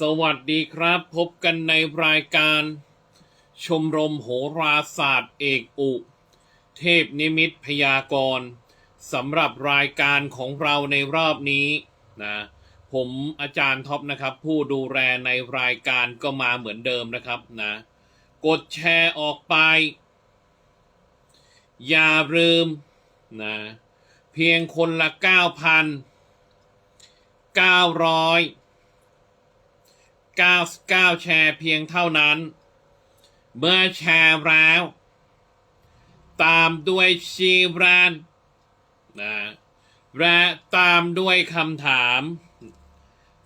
สวัสดีครับ พบกันในรายการ ชมรมโหราศาสตร์เอกอุ เทพนิมิตพยากรณ์สำหรับรายการของเราในรอบนี้นะผมอาจารย์ท็อปนะครับ ผู้ดูแลในรายการก็มาเหมือนเดิมนะครับนะกดแชร์ออกไป อย่าลืมนะเพียงคนละ9,900 99 แชร์เพียงเท่านั้น เมื่อแชร์แล้ว ตามด้วยชีแบรนนะและตามด้วยคำถาม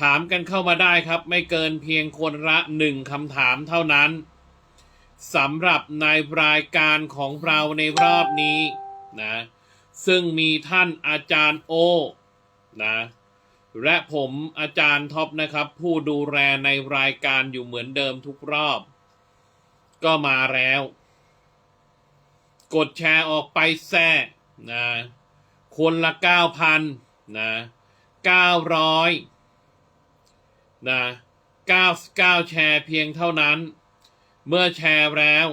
ถามกันเข้ามาได้ครับ ไม่เกินเพียงคนละหนึ่งคำถามเท่านั้นสำหรับในรายการของเราในรอบนี้นะซึ่งมีท่านอาจารย์โอนะ และผมอาจารย์ท็อปนะครับ ผู้ดูแลในรายการอยู่เหมือนเดิมทุกรอบ ก็มาแล้ว กดแชร์ออกไปแซ่นะคนละเก้าพันนะเก้าร้อยนะเก้าเก้าแชร์เพียงเท่านั้น เมื่อแชร์แล้ว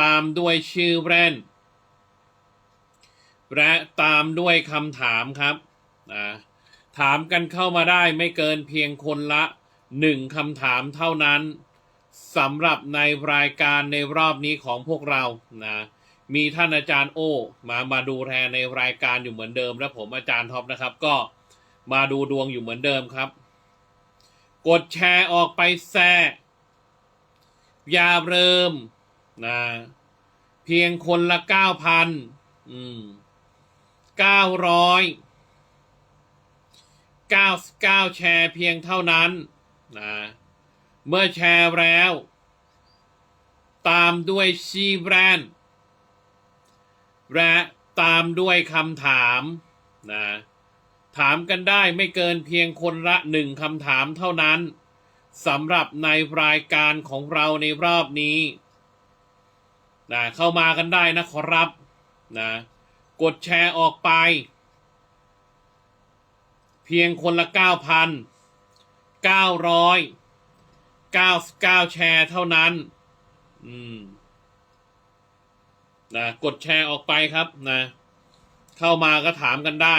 ตามด้วยชื่อแบรนและตามด้วยคำถามครับนะ ถามกันเข้ามาได้ไม่เกินเพียงคนละหนึ่งคำถามเท่านั้นสำหรับในรายการในรอบนี้ของพวกเรานะมีท่านอาจารย์โอมามาดูแลในรายการอยู่เหมือนเดิม และผมอาจารย์ท็อปนะครับ ก็มาดูดวงอยู่เหมือนเดิมครับ กดแชร์ออกไปแซ่อย่าเริ่มนะเพียงคนละเก้าพันอืมเก้าร้อย เก้าเก้าแชร์เพียงเท่านั้นนะเมื่อแชร์แล้ว ตามด้วยชีแบรนด์และตามด้วยคำถามนะถามกันได้ไม่เกินเพียงคนละหนึ่งคำถามเท่านั้นสำหรับในรายการของเราในรอบนี้นะเข้ามากันได้นะครับนะกดแชร์ออกไป เพียงคนละ 9,999 แชร์เท่านั้น อืมนะกดแชร์ออกไปครับนะ เข้ามาก็ถามกันได้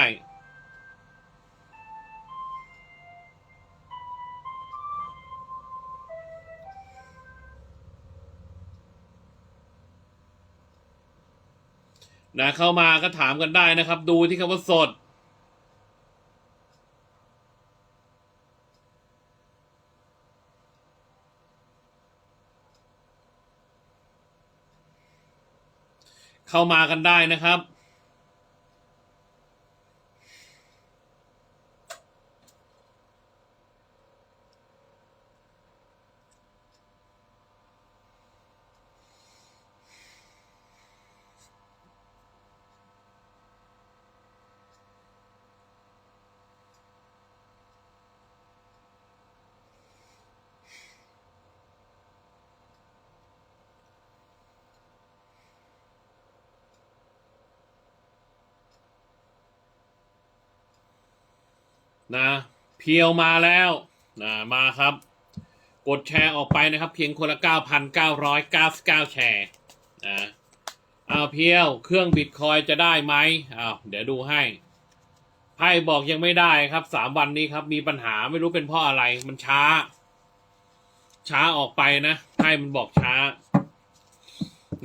นะเข้ามาก็ถามกันได้นะครับ ดูที่คำว่าสด เข้ามากันได้นะครับ นะเพียวมาแล้วนะมาครับ กดแชร์ออกไปนะครับ เพียงคนละ 9,999 แชร์นะเอาเพียวเครื่องบิตคอยจะได้ไหมอ้าวเดี๋ยวดูให้ไพ่บอกยังไม่ได้ครับสามวันนี้ครับ มีปัญหาไม่รู้เป็นเพราะอะไร มันช้า ช้าออกไปนะไพ่มันบอกช้า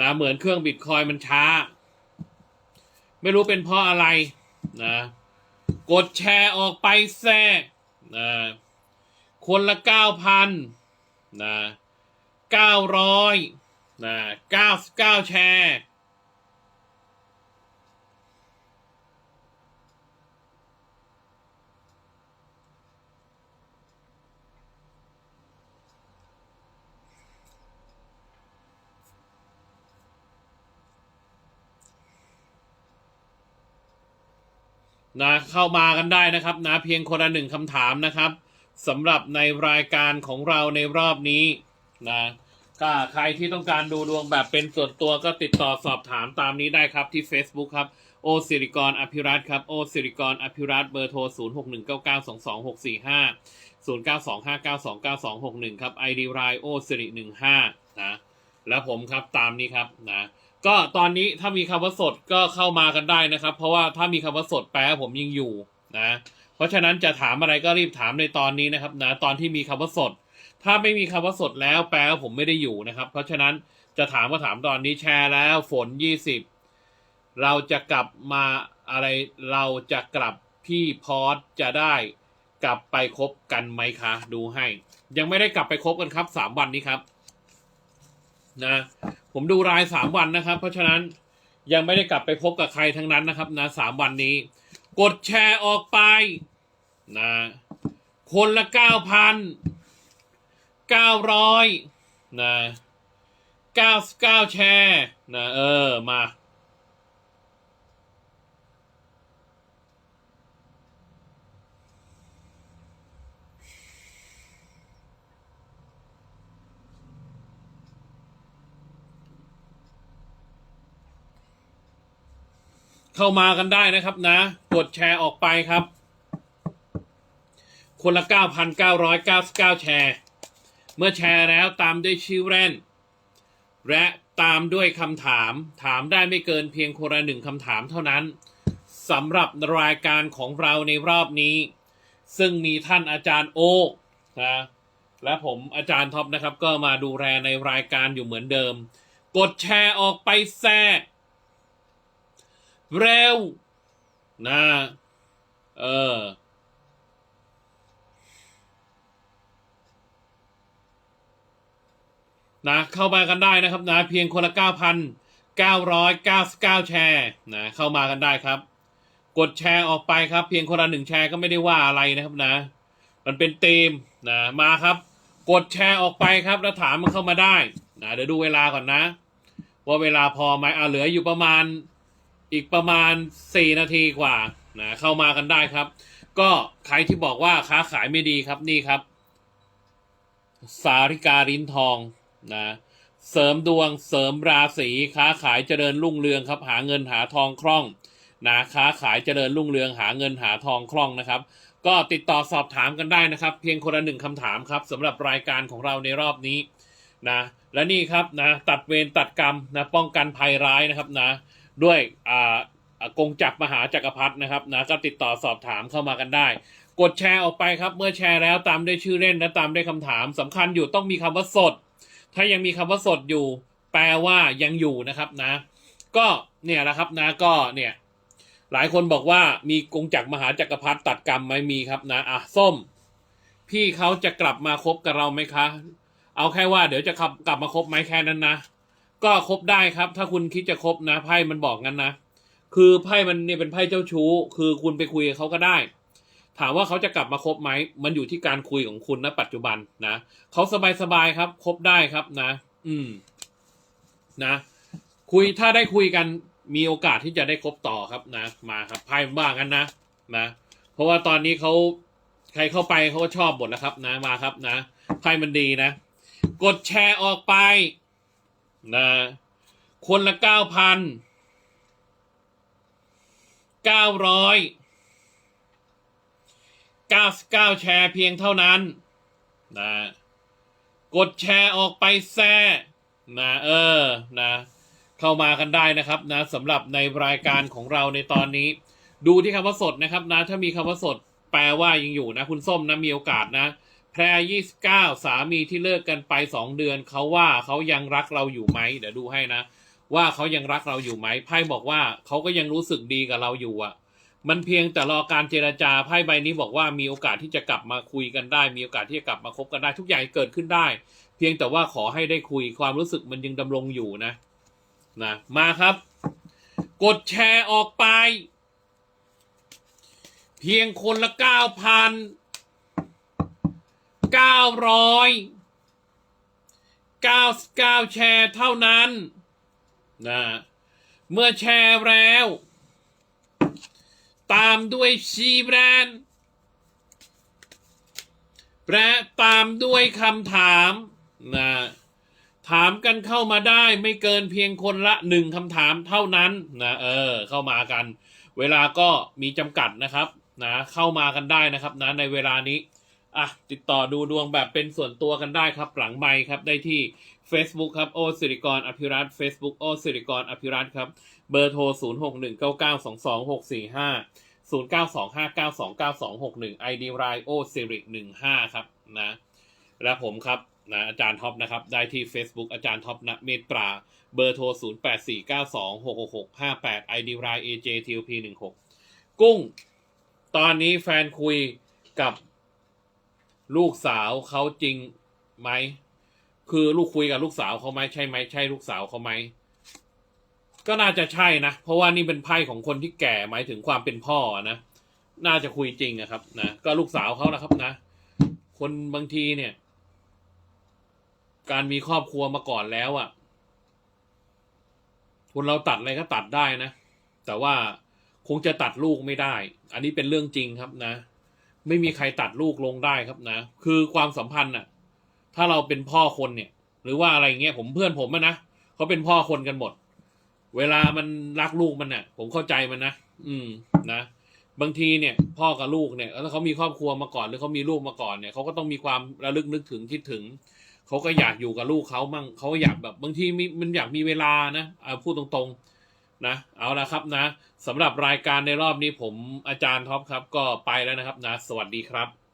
นะเหมือนเครื่องบิตคอยมันช้า ไม่รู้เป็นเพราะอะไรนะ กดแชร์ออกไปแซ่นะคนละเก้าพันนะเก้าร้อยนะเก้าเก้าแชร์ นะเข้ามากันได้นะครับนะเพียงคนละหนึ่งคำถามนะครับสำหรับในรายการของเราในรอบนี้นะก็ใครที่ต้องการดูดวงแบบเป็นส่วนตัวก็ติดต่อสอบถามตามนี้ได้ครับที่ Facebook ครับโอสิริกรอภิรัตครับโอสิริกรอภิรัตเบอร์โทร 0 6 1 9 9 2 2 6 4 5 0925929261 ครับ ID r i o สิริ15นะแล้วผมครับตามนี้ครับนะ ก็ตอนนี้ถ้ามีคำว่าสดก็เข้ามากันได้นะครับ เพราะว่าถ้ามีคำว่าสดแปลว่าผมยังอยู่นะ เพราะฉะนั้นจะถามอะไรก็รีบถามในตอนนี้นะครับนะตอนที่มีคำว่าสด ถ้าไม่มีคำว่าสดแล้วแปลว่าผมไม่ได้อยู่นะครับ เพราะฉะนั้นจะถามก็ถามตอนนี้แชร์แล้ว ฝน20เราจะกลับมาอะไรเราจะกลับพี่พอสจะได้กลับไปคบกันไหมคะ ดูให้ ยังไม่ได้กลับไปคบกันครับสามวันนี้ครับ นะผมดูรายสามวันนะครับ เพราะฉะนั้นยังไม่ได้กลับไปพบกับใครทั้งนั้นนะครับนะสามวันนี้ กดแชร์ออกไปนะคนละเก้าพันเก้าร้อยนะเก้าเก้าแชร์นะเออมา เข้ามากันได้นะครับนะ กดแชร์ออกไปครับ คนละ 9,999 แชร์ เมื่อแชร์แล้วตามด้วยชื่อแรนและตามด้วยคำถาม ถามได้ไม่เกินเพียงคนละหนึ่งคำถามเท่านั้นสำหรับรายการของเราในรอบนี้ ซึ่งมีท่านอาจารย์โอนะและผมอาจารย์ท็อปนะครับ ก็มาดูแลในรายการอยู่เหมือนเดิม กดแชร์ออกไปแซ่ เร็ว นะ เออ นะ เข้ามากันได้นะครับ นะ เพียงคนละ 9,999 แชร์นะ เข้ามากันได้ครับ กดแชร์ออกไปครับ เพียงคนละหนึ่งแชร์ก็ไม่ได้ว่าอะไรนะครับนะ มันเป็นเต็มนะ มาครับ กดแชร์ออกไปครับ แล้วถามมันเข้ามาได้ นะ เดี๋ยวดูเวลาก่อนนะ ว่าเวลาพอไหมอ่าเหลืออยู่ประมาณ อีกประมาณ 4 นาทีกว่านะเข้ามากันได้ครับ ก็ใครที่บอกว่าค้าขายไม่ดีครับนี่ครับ สาริกาลิ้นทองนะเสริมดวงเสริมราศีค้าขายเจริญรุ่งเรืองครับ หาเงินหาทองคล่องนะค้าขายเจริญรุ่งเรืองหาเงินหาทองคล่องนะครับ ก็ติดต่อสอบถามกันได้นะครับ เพียงคนละหนึ่งคำถามครับสำหรับรายการของเราในรอบนี้นะและนี่ครับนะตัดเวรตัดกรรมนะป้องกันภัยร้ายนะครับนะ ด้วยอ่าอ่ากงจักรมหาจักรพรรดินะครับนะก็ติดต่อสอบถามเข้ามากันได้ กดแชร์ออกไปครับ เมื่อแชร์แล้วตามได้ชื่อเล่นและตามได้วยคำถามสำคัญอยู่ต้องมีคำว่าสด ถ้ายังมีคำว่าสดอยู่ แปลว่ายังอยู่นะครับนะ ก็เนี่ยแหละครับนะก็เนี่ยหลายคนบอกว่ามีกงจักรมหาจักรพรรดิตัดกรรมไหมมีครับนะอะส้ม พี่เขาจะกลับมาคบกับเราไหมคะ เอาแค่ว่าเดี๋ยวจะกลับกลับมาคบไหมแค่นั้นนะ ก็คบได้ครับ ถ้าคุณคิดจะคบนะไพ่มันบอกงั้นนะ คือไพ่มันเนี่ยเป็นไพ่เจ้าชู้ คือคุณไปคุยกับเขาก็ได้ ถามว่าเขาจะกลับมาคบไหมมันอยู่ที่การคุยของคุณณปัจจุบันนะเขาสบายๆครับคบได้ครับนะ อืม นะ คุยถ้าได้คุยกันมีโอกาสที่จะได้คบต่อครับนะ มาครับไพ่มันว่างั้นนะนะเพราะว่าตอนนี้เขาใครเข้าไปเขาก็ชอบหมดแล้วครับ นะมาครับนะไพ่มันดีนะ กดแชร์ออกไป นะคนละเก้าพันเก้าร้อยเก้าเก้าแชร์เพียงเท่านั้นนะกดแชร์ออกไปแซ่นะเออนะเข้ามากันได้นะครับนะสำหรับในรายการของเราในตอนนี้ ดูที่คำว่าสดนะครับนะถ้ามีคำว่าสดแปลว่ายังอยู่นะ คุณส้มนะมีโอกาสนะ แพรยี่สิบเก้าสามีที่เลิกกันไปสองเดือนเขาว่าเขายังรักเราอยู่ไหมเดี๋ยวดูให้นะ ว่าเขายังรักเราอยู่ไหมไพ่บอกว่าเขาก็ยังรู้สึกดีกับเราอยู่อะ มันเพียงแต่รอการเจรจาไพ่ใบนี้บอกว่ามีโอกาสที่จะกลับมาคุยกันได้ มีโอกาสที่จะกลับมาคบกันได้ทุกอย่างเกิดขึ้นได้ เพียงแต่ว่าขอให้ได้คุยความรู้สึกมันยังดำรงอยู่นะนะมาครับ กดแชร์ออกไป เพียงคนละเก้าพัน เก้าร้อยเก้าเก้าแชร์เท่านั้นนะเมื่อแชร์แล้ว ตามด้วยชีแบรนด์และตามด้วยคำถามนะถามกันเข้ามาได้ไม่เกินเพียงคนละหนึ่งคำถามเท่านั้นนะเออ เข้ามากัน เวลาก็มีจำกัดนะครับนะเข้ามากันได้นะครับนะในเวลานี้ อะติดต่อดูดวงแบบเป็นส่วนตัวกันได้ครับ หลังไมค์ครับได้ที่ Facebook ครับ โอสิริกรอภิรัตน์ Facebook โอสิริกรอภิรัตน์ครับ เบอร์โทร 0 6 1 9 9 2 2 6 4 5 0 9 2 5 9 2 9 2 6 1 ID รายโอสิริ15 ครับนะและผมครับนะอาจารย์ท็อปนะครับ ได้ที่ Facebook อาจารย์ท็อปนะเมตรา เบอร์โทร 0 8 4 9 2 6 6 6 5 8 ID ราย AJTLP 16กุ้ง ตอนนี้แฟนคุยกับ ลูกสาวเขาจริงไหม คือลูกคุยกับลูกสาวเขาไหมใช่ไหมใช่ลูกสาวเขาไหม ก็น่าจะใช่นะ เพราะว่านี่เป็นไพ่ของคนที่แก่หมายถึงความเป็นพ่อนะ น่าจะคุยจริงอะครับนะ ก็ลูกสาวเขานะครับนะ คนบางทีเนี่ย การมีครอบครัวมาก่อนแล้วอะ่ะคนเราตัดอะไรก็ตัดได้นะ แต่ว่าคงจะตัดลูกไม่ได้ อันนี้เป็นเรื่องจริงครับนะ ไม่มีใครตัดลูกลงได้ครับนะ คือความสัมพันธ์น่ะถ้าเราเป็นพ่อคนเนี่ย หรือว่าอะไรเงี้ยผมเพื่อนผมอะนะเขาเป็นพ่อคนกันหมด เวลามันรักลูกมันน่ะผมเข้าใจมันนะอืมนะบางทีเนี่ย พ่อกับลูกเนี่ยแล้วเขามีครอบครัวมาก่อนหรือเขามีลูกมาก่อนเนี่ยเขาก็ต้องมีความระลึกนึกถึงคิดถึงเขาก็อยากอยู่กับลูกเขามั่งเขาอยากแบบบางทีมีมันอยากมีเวลานะเอาพูดตรงๆ นะเอาละครับนะสำหรับรายการในรอบนี้ผมอาจารย์ท็อปครับ ก็ไปแล้วนะครับนะ สวัสดีครับ